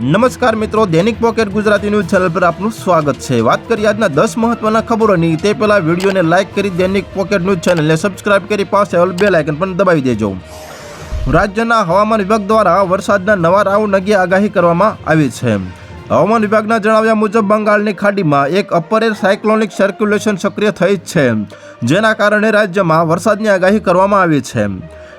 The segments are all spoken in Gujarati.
નમસ્કાર મિત્રો, દૈનિક પોકેટ ગુજરાતી ન્યૂઝ ચેનલ પર આપનું સ્વાગત છે. વાત કરીએ આજના દસ મહત્વના ખબરોની, તે પહેલાં વિડીયોને લાઇક કરી દૈનિક પોકેટ ન્યૂઝ ચેનલને સબસ્ક્રાઇબ કરી પાસે ઓલ બેલ આઇકન પણ દબાવી દેજો. રાજ્યના હવામાન વિભાગ દ્વારા વરસાદના નવા રાઉન્ડ અંગે આગાહી કરવામાં આવી છે. હવામાન વિભાગના જણાવ્યા મુજબ, બંગાળની ખાડીમાં એક અપર એર સાયક્લોનિક સર્ક્યુલેશન સક્રિય થઈ છે, જેના કારણે રાજ્યમાં વરસાદની આગાહી કરવામાં આવી છે.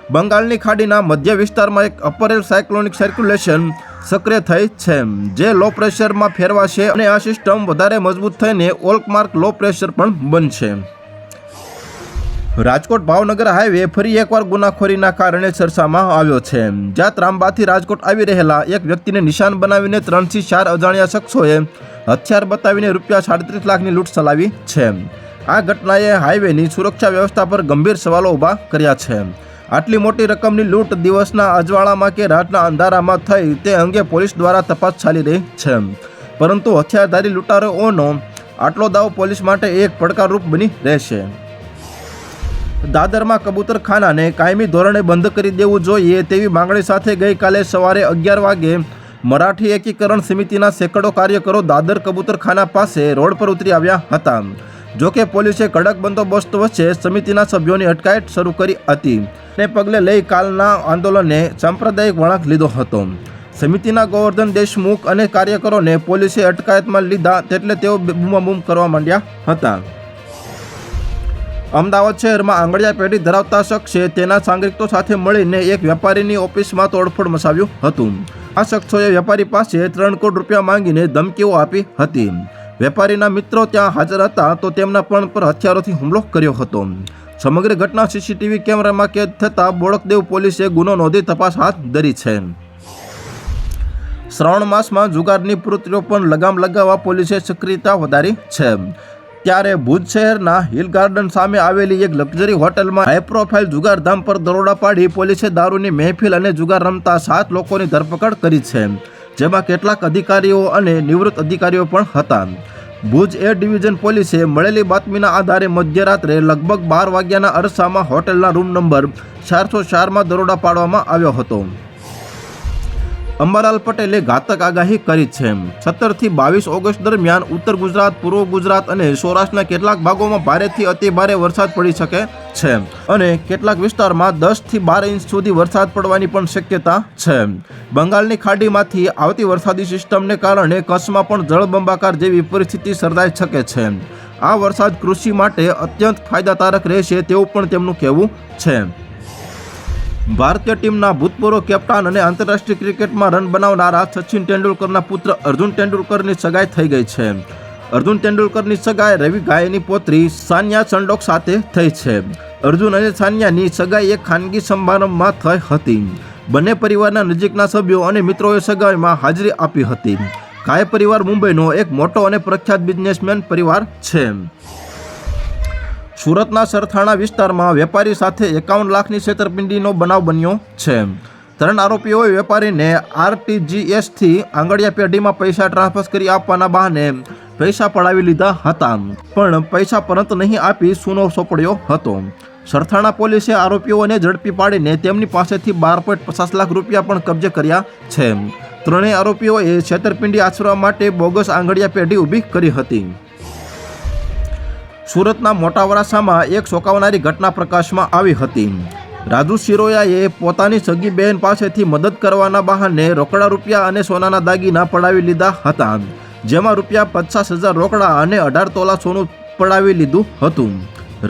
બંગાળની ખાડીના મધ્ય વિસ્તારમાં એક અપર એર સાયક્લોનિક સર્ક્યુલેશન સક્રિય થઈ છે. જે લો પ્રેશરમાં ફેરવાશે અને આ સિસ્ટમ વધારે મજબૂત થઈને ઓલ્કમાર્ક લો પ્રેશર પણ બનશે. રાજકોટ ભાવનગર હાઈવે ફરી એકવાર ગુનાખોરીના કારણે ચર્ચામાં આવ્યો છે. જ્યાં ત્રાંબાથી રાજકોટ આવી રહેલા એક વ્યક્તિને નિશાન બનાવીને ત્રણથી ચાર અજાણ્યા શખ્સોએ હથિયાર બતાવીને રૂપિયા સાડત્રીસ લાખની લૂંટ ચલાવી છે. આ ઘટનાએ હાઈવેની સુરક્ષા વ્યવસ્થા પર ગંભીર સવાલો ઊભા કર્યા છે. આટલી મોટી રકમની લૂંટ દિવસના અજવાળામાં કે રાતના અંધારામાં થઈ તે અંગે પોલીસ દ્વારા તપાસ ચાલી રહી છે. પરંતુ હથિયારધારી લૂંટારોઓનો આટલો દાવ પોલીસ માટે એક પડકારરૂપ બની રહેશે. દાદરમાં કબૂતરખાનાને કાયમી ધોરણે બંધ કરી દેવું જોઈએ તેવી માંગણી સાથે ગઈકાલે સવારે અગિયાર વાગે મરાઠી એકીકરણ સમિતિના સેંકડો કાર્યકરો દાદર કબૂતરખાના પાસે રોડ પર ઉતરી આવ્યા હતા. જોકે પોલીસે કડક બંદોબસ્ત વચ્ચે સમિતિના સભ્યોની અટકાયત શરૂ કરી હતી. ને પગલે લઈ કાલના આંદોલને સાંપ્રદાયિક વળાંક લીધો હતો. સમિતિના ગોવર્ધન દેશમુખ અને કાર્યકરોને પોલીસે અટકાયતમાં લીધા તેટલે તેઓ બૂમાબૂમ કરવા માંડ્યા હતા. અમદાવાદ શહેરમાં આંગળિયા પેઢી ધરાવતા શખ્સે તેના સાંગરિકો સાથે મળીને એક વેપારીની ઓફિસમાં તોડફોડ મચાવ્યું હતું. આ શખ્સોએ વેપારી પાસે ત્રણ કરોડ રૂપિયા માંગીને ધમકીઓ આપી હતી. વેપારીના મિત્રો ત્યાં હાજર હતા તો તેમના પણ પર હથિયારોથી હુમલો કર્યો હતો. સમગ્ર ઘટના સીસીટીવી કેમેરામાં કેદ થતાં બોળકદેવ પોલીસે ગુનો નોંધી તપાસ હાથ ધરી છે. શ્રાવણ માસમાં જુગારની પ્રવૃત્તિઓ પણ લગામ લગાવવા પોલીસે સક્રિયતા વધારી છે. ત્યારે ભુજ શહેરના હિલ ગાર્ડન સામે આવેલી એક લક્ઝરી હોટલમાં હાઈ પ્રોફાઇલ જુગારધામ પર દરોડા પાડી પોલીસે દારૂની મહેફિલ અને જુગાર રમતા સાત લોકોની ધરપકડ કરી છે. જેમાં કેટલાક અધિકારીઓ અને નિવૃત્ત અધિકારીઓ પણ હતા. ભુજ એર ડિવિઝન પોલીસે મળેલી બાતમીના આધારે મધ્યરાત્રે લગભગ બાર વાગ્યાના અરસામાં હોટેલના રૂમ નંબર ચારસો ચારમાં દરોડા પાડવામાં આવ્યો હતો. અંબાલાલ પટેલે ઘાતક આગાહી કરી છે. સત્તરથી બાવીસ ઓગસ્ટ દરમિયાન ઉત્તર ગુજરાત, પૂર્વ ગુજરાત અને સૌરાષ્ટ્રના કેટલાક ભાગોમાં ભારેથી અતિ ભારે વરસાદ પડી શકે છે અને કેટલાક વિસ્તારમાં દસથી બાર ઇંચ સુધી વરસાદ પડવાની પણ શક્યતા છે. બંગાળની ખાડીમાંથી આવતી વરસાદી સિસ્ટમને કારણે કચ્છમાં પણ જળબંબાકાર જેવી પરિસ્થિતિ સર્જાઈ શકે છે. આ વરસાદ કૃષિ માટે અત્યંત ફાયદાકારક રહેશે તેવું પણ તેમનું કહેવું છે. ભારતીય ટીમના ભૂતપૂર્વ કેપ્ટન અને આંતરરાષ્ટ્રીય ક્રિકેટમાં રન બનાવનારા સચિન તેંડુલકરના પુત્ર અર્જુન તેંડુલકરની સગાઈ થઈ ગઈ છે. અર્જુન તેંડુલકરની સગાઈ રવિ ગાયની પોત્રી સાનિયા ચંડોક સાથે થઈ છે. અર્જુન અને સાનિયાની સગાઈ એક ખાનગી સમારંભમાં થઈ હતી. બંને પરિવારના નજીકના સભ્યો અને મિત્રોએ સગાઈમાં હાજરી આપી હતી. ગાય પરિવાર મુંબઈનો એક મોટો અને પ્રખ્યાત બિઝનેસમેન પરિવાર છે. સુરતના સરથાણા વિસ્તારમાં વેપારી સાથે એકાવન લાખની છેતરપિંડીનો બનાવ બન્યો છે. ત્રણ આરોપીઓએ વેપારીને આરટીજીએસથી આંગળીયા પેઢીમાં પૈસા ટ્રાન્સફર કરી આપવાના બહાને પૈસા પડાવી લીધા હતા. પણ પૈસા પરત નહીં આપી સુનો સોંપડ્યો હતો. સરથાણા પોલીસે આરોપીઓને ઝડપી પાડીને તેમની પાસેથી બાર પોઈન્ટ પચાસ લાખ રૂપિયા પણ કબજે કર્યા છે. ત્રણેય આરોપીઓએ છેતરપિંડી આચરવા માટે બોગસ આંગળીયા પેઢી ઊભી કરી હતી. સુરતના મોટા વરાસામાં એક શોકાવનારી ઘટના પ્રકાશમાં આવી હતી. રાજુ શિરોયાએ પોતાની સગી બહેન પાસેથી મદદ કરવાના બહાને રોકડા રૂપિયા અને સોનાના દાગીના પડાવી લીધા હતા. જેમાં રૂપિયા પચાસ હજાર રોકડા અને અઢાર તોલા સોનું પડાવી લીધું હતું.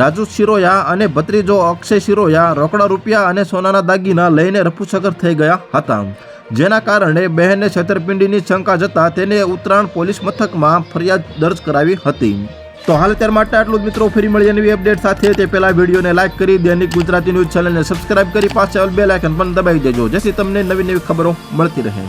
રાજુ શિરોયા અને ભત્રીજો અક્ષય શિરોયા રોકડા રૂપિયા અને સોનાના દાગીના લઈને રફુસગર થઈ ગયા હતા. જેના કારણે બહેનને છેતરપિંડીની શંકા જતાં તેને ઉત્તરાયણ પોલીસ મથકમાં ફરિયાદ દર્જ કરાવી હતી. તો હાલ અત્યાર માટે આટલું જ મિત્રો, ફરી મળીએ નવી અપડેટ સાથે. તે પહેલાં વિડીયોને લાઇક કરી, દૈનિક ગુજરાતી ન્યૂઝ ચેનલને સબસ્ક્રાઇબ કરી પાછળ બે લાઇકન પણ દબાવી દેજો, જેથી તમને નવી નવી ખબરો મળતી રહે.